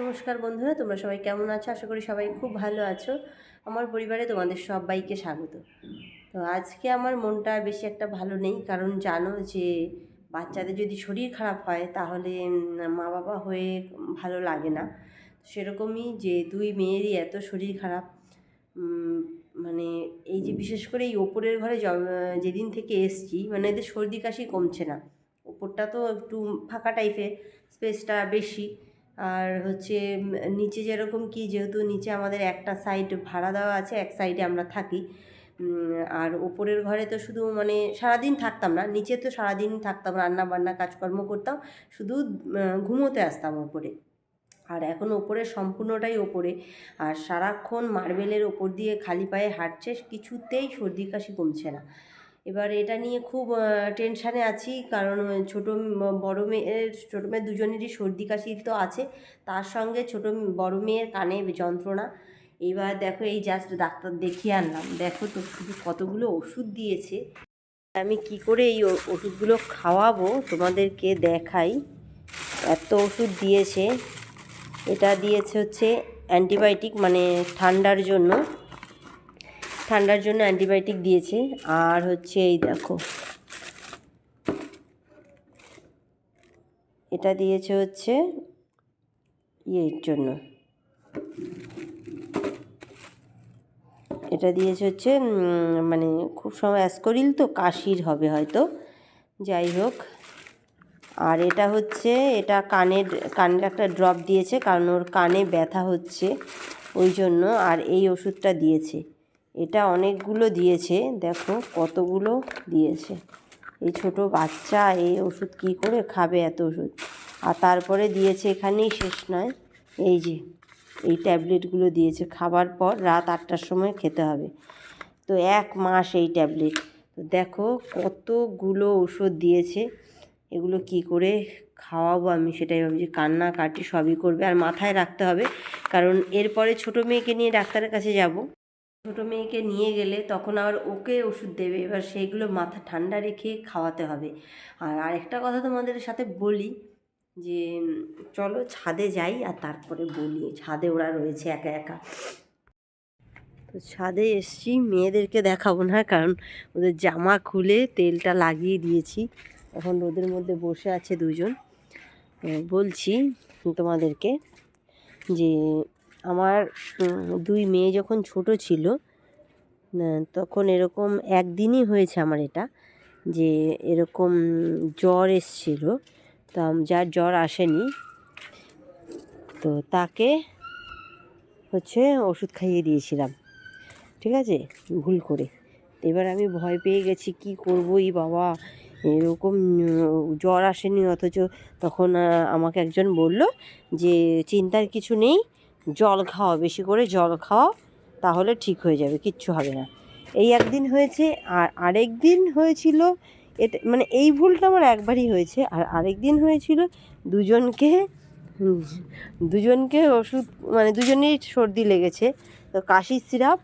নমস্কার বন্ধুরা, তোমরা সবাই কেমন আছো? আশা করি সবাই খুব ভালো আছো। আমার পরিবারে তোমাদের সবাইকে স্বাগত। তো আজকে আমার মনটা বেশি একটা ভালো নেই, কারণ জানো যে বাচ্চাদের যদি শরীর খারাপ হয়, তাহলে মা বাবা হয়ে ভালো লাগে না। সেরকমই যে দুই মেয়েরই এত শরীর খারাপ মানে এই যে বিশেষ করে এই ওপরের ঘরে যেদিন থেকে এসছি মানে এদের সর্দি কাশি কমছে না। ওপরটা তো একটু ফাঁকা টাইপের স্পেসটা বেশি। আর হচ্ছে নিচে যেরকম কি, যেহেতু নিচে আমাদের একটা সাইড ভাড়া দেওয়া আছে, এক সাইডে আমরা থাকি। আর ওপরের ঘরে তো শুধু মানে সারাদিন থাকতাম না, নিচে তো সারাদিন থাকতাম রান্না বান্না কাজকর্ম করতাম, শুধু ঘুমোতে আসতাম ওপরে। আর এখন ওপরে সম্পূর্ণটাই ওপরে। আর সারাক্ষণ মার্বেলের ওপর দিয়ে খালি পায়ে হাঁটছে, কিছুতেই সর্দি কাশি কমছে না। এবার এটা নিয়ে খুব টেনশানে আছি। কারণ ছোটো বড় মেয়ের, ছোটো মেয়ের দুজনেরই সর্দি কাশি তো আছে। তার সঙ্গে ছোটো বড় মেয়ের কানে যন্ত্রণা। এবার দেখো, এই জাস্ট ডাক্তার দেখিয়ে আনলাম। দেখো তো শুধু কতগুলো ওষুধ দিয়েছে। আমি কি করে এই ওষুধগুলো খাওয়াবো? তোমাদেরকে দেখাই। এত ওষুধ দিয়েছে। এটা দিয়েছে হচ্ছে অ্যান্টিবায়োটিক মানে ঠান্ডার জন্য। ঠান্ডার জন্য অ্যান্টিবায়োটিক দিয়েছে। আর হচ্ছে এই দেখো। এটা দিয়েছে হচ্ছে ইয়ের জন্য। এটা দিয়েছে হচ্ছে মানে খুব সময়, অ্যাসকরিল তো কাশির হবে হয়তো। যাই হোক। আর এটা হচ্ছে, এটা কানের কানের একটা ড্রপ দিয়েছে, কারণ ওর কানে ব্যথা হচ্ছে ওই জন্য। আর এই ওষুধটা দিয়েছে। এটা অনেকগুলো দিয়েছে, দেখো কতগুলো দিয়েছে। এই ছোট বাচ্চা এই ওষুধ কী করে খাবে এত ওষুধ? আর তারপরে দিয়েছে এখানেই শেষ নয়, এই যে, এই ট্যাবলেটগুলো দিয়েছে। খাবার পর রাত আটটার সময় খেতে হবে। তো এক মাস এই ট্যাবলেট। তো দেখো কতগুলো ওষুধ দিয়েছে, এগুলো কি করে খাওয়াবো আমি সেটাই ভাবছি। কান্না কাটি সবই করবে, আর মাথায় রাখতে হবে। কারণ এরপরে ছোটো মেয়েকে নিয়ে ডাক্তারের কাছে যাব। ছোটো মেয়েকে নিয়ে গেলে তখন আবার ওকে ওষুধ দেবে। এবার সেইগুলো মাথা ঠান্ডা রেখে খাওয়াতে হবে। আর আরেকটা কথা তোমাদের সাথে বলি যে, চলো ছাদে যাই আর তারপরে বলি। ছাদে ওরা রয়েছে একা একা। তো ছাদে এসছি, মেয়েদেরকে দেখাবো না কারণ ওদের জামা খুলে তেলটা লাগিয়ে দিয়েছি। এখন রোদের মধ্যে বসে আছে দুজন। বলছি তোমাদেরকে যে আমার দুই মেয়ে যখন ছোট ছিল তখন এরকম একদিনই হয়েছে আমার এটা, যে এরকম জ্বর এসছিল। তা যার জ্বর আসেনি, তো তাকে হচ্ছে ওষুধ খাইয়ে দিয়েছিলাম। ঠিক আছে? ভুল করে। এবার আমি ভয় পেয়ে গেছি, কি করব এই বাবা? এরকম জ্বর আসেনি, অথচ তখন আমাকে একজন বলল যে, চিন্তার কিছু নেই জল খাওয়া, বেশি করে জল খাওয়া তাহলে ঠিক হয়ে যাবে, কিচ্ছু হবে না। এই একদিন হয়েছে আর আরেক দিন হয়েছিল এটা মানে এই ভুলটা আমার একবারই হয়েছে, আর আরেক দিন হয়েছিল দুজনকে দুজনকে ওষুধ মানে দুজনেই সর্দি লেগেছে। তো কাশির সিরাপ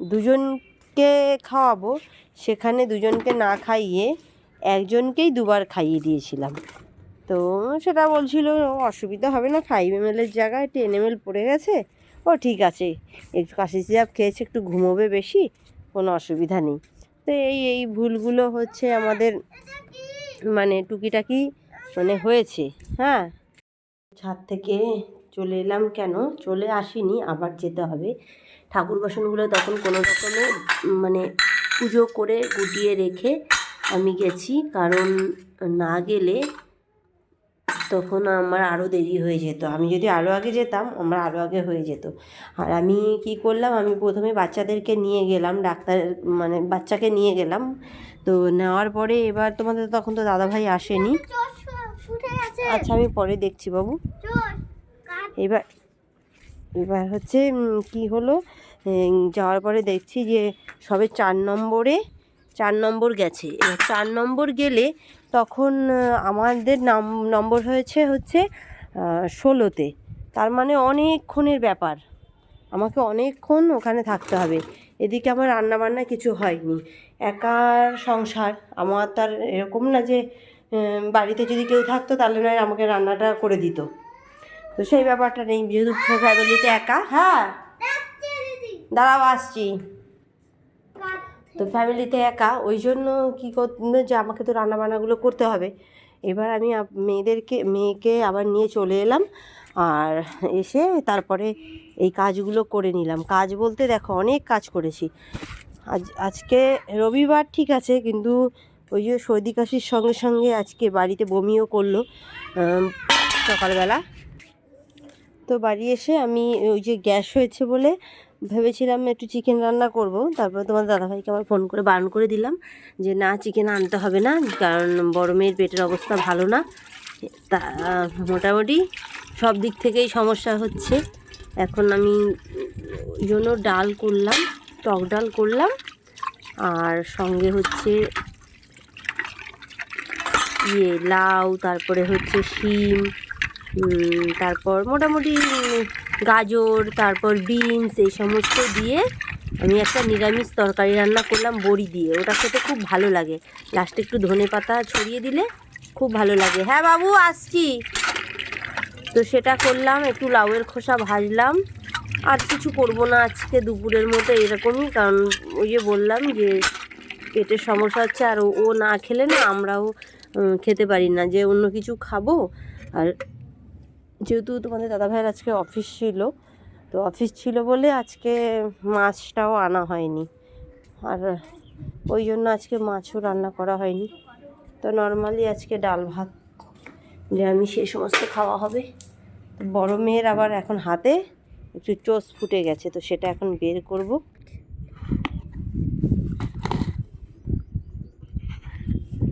দুজনকে খাওয়াবো, সেখানে দুজনকে না খাইয়ে একজনকেই দুবার খাইয়ে দিয়েছিলাম। তো সেটা বলছিল "ও, অসুবিধা হবে না ফাইভ এম এলের জায়গায় টেন এম এল পড়ে গেছে। ও ঠিক আছে একটু কাশি সিরাপ খেয়েছে একটু ঘুমোবে বেশি কোনো অসুবিধা নেই। তো এই এই ভুলগুলো হচ্ছে আমাদের মানে টুকিটাকি মানে হয়েছে হ্যাঁ। ছাদ থেকে চলে এলাম কেন? চলে আসিনি আবার যেতে হবে। ঠাকুর বাসনগুলো তখন কোনো রকমে মানে পুজো করে গুটিয়ে রেখে আমি গেছি কারণ না গেলে তখন আমার আরও দেরি হয়ে যেত। আমি যদি আরও আগে যেতাম আমার আরও আগে হয়ে যেত। আর আমি কি করলাম আমি প্রথমে বাচ্চাদেরকে নিয়ে গেলাম ডাক্তার মানে বাচ্চাকে নিয়ে গেলাম। তো নেওয়ার পরে এবার তোমাদের তখন তো দাদাভাই আসেনি। আচ্ছা আমি পরে দেখছি বাবু। এবার এবার হচ্ছে কি হলো? যাওয়ার পরে দেখছি যে সবে চার নম্বরে চার নম্বর গেছে। এবার চার নম্বর গেলে তখন আমাদের নাম, নম্বর হয়েছে হচ্ছে ষোলোতে। তার মানে অনেকক্ষণের ব্যাপার। আমাকে অনেকক্ষণ ওখানে থাকতে হবে। এদিকে আমার রান্নাবান্না কিছু হয়নি। একার সংসার। আমার তার এরকম না যে বাড়িতে যদি কেউ থাকতো তাহলে নয় আমাকে রান্নাটা করে দিত। তো সেই ব্যাপারটা নেই। যেহেতু ফ্যামিলিতে একা হ্যাঁ? দাঁড়াও, আসছি। তো ফ্যামিলিতে একা, ওই জন্য কী করতে যে আমাকে তো রান্নাবান্নাগুলো করতে হবে। এবার আমি মেয়েদেরকে, মেয়েকে আবার নিয়ে চলে এলাম আর এসে তারপরে এই কাজগুলো করে নিলাম। কাজ বলতে দেখো, অনেক কাজ করেছি। আজ, আজকে রবিবার ঠিক আছে, কিন্তু ওই যে সর্দি কাশির সঙ্গে সঙ্গে আজকে বাড়িতে বমিও করল সকালবেলা। তো বাড়ি এসে আমি ওই যে গ্যাস হয়েছে বলে ভেবেছিলাম একটু চিকেন রান্না করব। তারপরে তোমার দাদাভাইকে আমার ফোন করে বারণ করে দিলাম যে, না চিকেন আনতে হবে না, কারণ বড় মেয়ের পেটের অবস্থা ভালো না। তা, মোটামুটি সব দিক থেকেই সমস্যা হচ্ছে। এখন আমি জন্য ডাল করলাম, টক ডাল করলাম। আর সঙ্গে হচ্ছে ইয়ে লাউ, তারপরে হচ্ছে শিম তারপর মোটামুটি গাজর, তারপর বিনস, এই সমস্ত দিয়ে আমি একটা নিরামিষ তরকারি রান্না করলাম বড়ি দিয়ে। ওটা খেতে খুব ভালো লাগে। লাস্টে একটু ধনে পাতা ছড়িয়ে দিলে খুব ভালো লাগে। হ্যাঁ বাবু, আসছি। তো সেটা করলাম, একটু লাউয়ের খোসা ভাজলাম। আর কিছু করব না আজকে দুপুরের মতো এরকমই, কারণ ওই যে বললাম যে পেটের সমস্যা হচ্ছে আর ও- না খেলে না আমরাও খেতে পারি না। যে অন্য কিছু খাব, আর যেহেতু তোমাদের দাদাভাইয়ের আজকে অফিস ছিল, তো অফিস ছিল বলে আজকে মাছটাও আনা হয়নি। আর ওই জন্য আজকে মাছও রান্না করা হয়নি। তো নর্মালি আজকে ডাল ভাত নিরামিষ সেই সমস্ত খাওয়া হবে। তো বড় মেয়ের আবার এখন হাতে একটু চোষ ফুটে গেছে, তো সেটা এখন বের করব।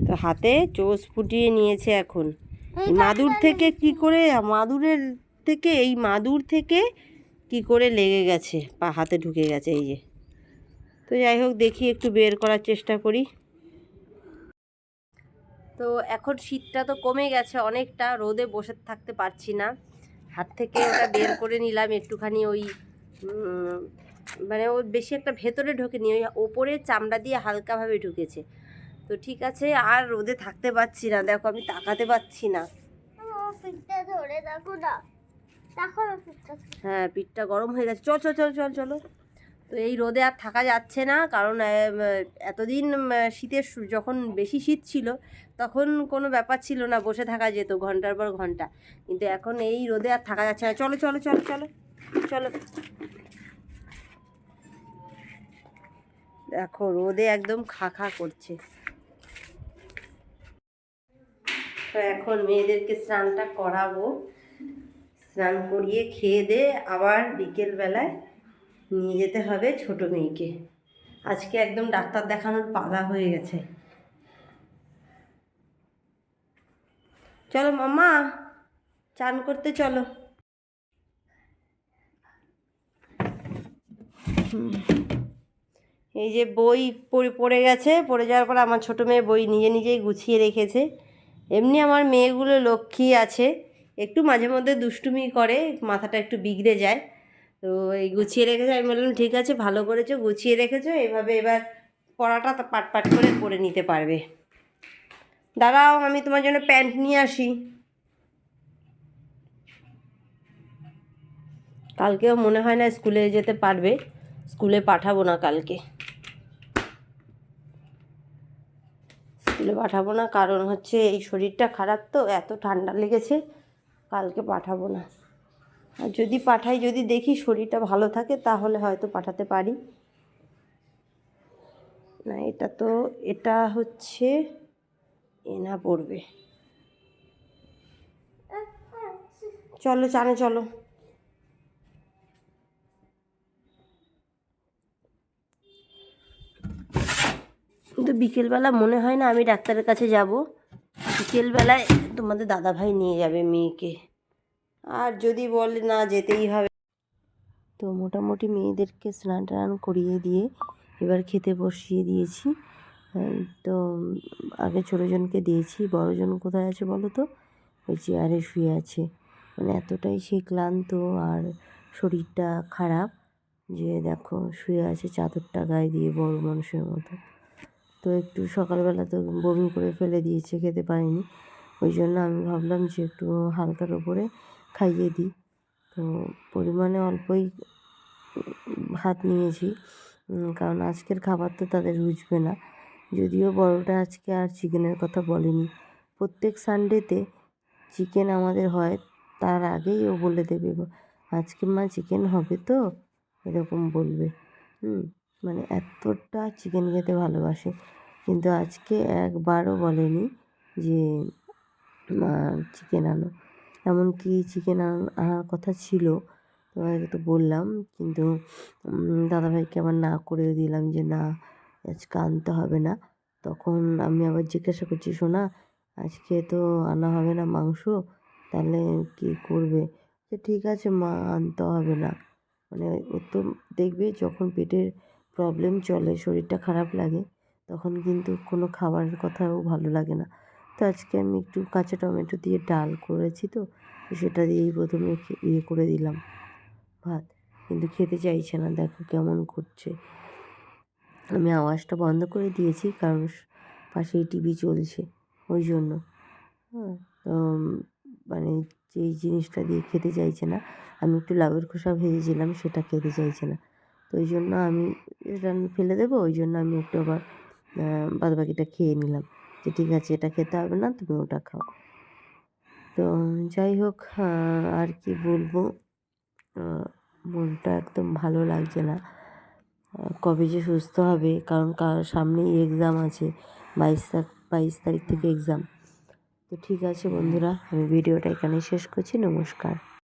তো হাতে চোষ ফুটিয়ে নিয়েছে এখন। মাদুর থেকে কি করে মাদুরের থেকে এই মাদুর থেকে কি করে লেগে গেছে পা হাতে ঢুকে গেছে এই যে। তো যাই হোক দেখি একটু বের করার চেষ্টা করি। তো এখন শীতটা তো কমে গেছে অনেকটা রোদে বসে থাকতে পারছি না। হাত থেকে ওটা বের করে নিলাম একটুখানি ওই মানে ও বেশি একটা ভেতরে ঢোকেনি ওই ওপরে চামড়া দিয়ে হালকাভাবে ঢুকেছে। তো ঠিক আছে আর রোদে থাকতে পারছি না। দেখো আমি তাকাতে পারছি না। ধরে দেখো হ্যাঁ পিঠটা গরম হয়ে গেছে। চল চল চল চল চলো। তো এই রোদে আর থাকা যাচ্ছে না কারণ এতদিন শীতের যখন বেশি শীত ছিল তখন কোনো ব্যাপার ছিল না বসে থাকা যেত ঘণ্টার পর ঘণ্টা। কিন্তু এখন এই রোদে আর থাকা যাচ্ছে না। চলো চলো চলো চলো চলো। দেখো রোদে একদম খা খা করছে। তো এখন মেয়েদেরকে স্নানটা করাবো। স্নান করিয়ে খেয়ে দে আবার বিকেলবেলায় নিয়ে যেতে হবে ছোট মেয়েকে। আজকে একদম ডাক্তার দেখানোর পালা হয়ে গেছে। চলো মামা চান করতে চলো। এই যে বই পড়ে পড়ে গেছে, পড়ে যাওয়ার পর আমার ছোটো মেয়ে বই নিজে নিজেই গুছিয়ে রেখেছে। এমনি আমার মেয়েগুলো লক্ষ্মী আছে। একটু মাঝে মধ্যে দুষ্টুমি করে, মাথাটা একটু বিগড়ে যায়। তো এই গুছিয়ে রেখেছে, আমি বললাম, ঠিক আছে, ভালো করেছ, গুছিয়ে রেখেছো, এভাবে এবার পড়াটা পাট পাট করে পড়ে নিতে পারবে। দাঁড়াও, আমি তোমার জন্য প্যান্ট নিয়ে আসি। কালকেও মনে হয় না স্কুলে যেতে পারবে, স্কুলে পাঠাবো না কালকে। স্কুলে পাঠাবো না, কারণ হচ্ছে এই শরীরটা খারাপ তো, এত ঠান্ডা লেগেছে, কালকে পাঠাবো না। আর যদি পাঠাই, যদি দেখি শরীরটা ভালো থাকে, তাহলে হয়তো পাঠাতে পারি। না, এটা তো, এটা হচ্ছে এনা পড়বে। চলো, চানে চলো। কিন্তু বিকেলবেলা মনে হয় না আমি ডাক্তারের কাছে যাব। বিকেলবেলায় তোমাদের দাদাভাই নিয়ে যাবে মেয়েকে। আর যদি বলে না যেতেই হবে। তো মোটামুটি মেয়েদেরকে স্নান টান করিয়ে দিয়ে এবার খেতে বসিয়ে দিয়েছি। তো আগে ছোটোজনকে দিয়েছি বড়জন কোথায় আছে বলো তো? ওই চেয়ারে শুয়ে আছে। মানে এতটাই সে ক্লান্ত আর শরীরটা খারাপ যে দেখো শুয়ে আছে চাদরটা গায়ে দিয়ে বড় মানুষের মতো। তো একটু সকালবেলা তো বমি করে ফেলে দিয়েছে, খেতে পারিনি। ওই জন্য আমি ভাবলাম যে একটু হালকার ওপরে খাইয়ে দিই। তো পরিমাণে অল্পই ভাত নিয়েছি কারণ আজকের খাবার তো তাদের রুচবে না। যদিও বড়টা আজকে আর চিকেনের কথা বলেনি। প্রত্যেক সানডেতে চিকেন আমাদের হয়, তার আগেই ও বলে দেবে, আজকে মা চিকেন হবে তো? এরকম বলবে। হুম। মানে এতটা চিকেন খেতে ভালোবাসে। কিন্তু আজকে একবারও বলেনি যে, মা চিকেন আনো। এমনকি চিকেন আনার কথা ছিল, তোমাদেরকে তো বললাম, কিন্তু দাদাভাইকে আবার না করে দিলাম যে, না, আজকে আনতে হবে না। তখন আমি আবার জিজ্ঞাসা করছি শোনা আজকে তো আনা হবে না মাংস, তাহলে কি করবে? যে ঠিক আছে মা, আনতে হবে না। মানে ও তো দেখবে যখন পেটের প্রবলেম চলে, শরীরটা খারাপ লাগে, তখন কিন্তু কোনো খাবারের কথাও ভালো লাগে না। তো আজকে আমি একটু কাঁচা টমেটো দিয়ে ডাল করেছি তো, সেটা দিয়েই প্রথমে ইয়ে করে দিলাম ভাত। কিন্তু খেতে চাইছে না, দেখো কেমন করছে। আমি আওয়াজটা বন্ধ করে দিয়েছি, কারণ পাশেই টিভি চলছে, ওই জন্য। হ্যাঁ তো মানে যেই জিনিসটা দিয়ে খেতে চাইছে না, আমি একটু লাউয়ের খোসা ভেজেছিলাম, সেটা খেতে চাইছে না। তো ওই জন্য আমি এটা ফেলে দেবো, ওই জন্য আমি একটু আবার বাদ বাকিটা খেয়ে নিলাম। যে ঠিক আছে, এটা খেতে হবে না, তুমি ওটা খাও। তো যাই হোক আর কি বলব? মনটা একদম ভালো লাগছে না। কবে যে সুস্থ হবে, কারণ কার সামনেই এক্সাম আছে, বাইশ বাইশ তারিখ থেকে এক্সাম তো ঠিক আছে বন্ধুরা, আমি ভিডিওটা এখানেই শেষ করছি, নমস্কার।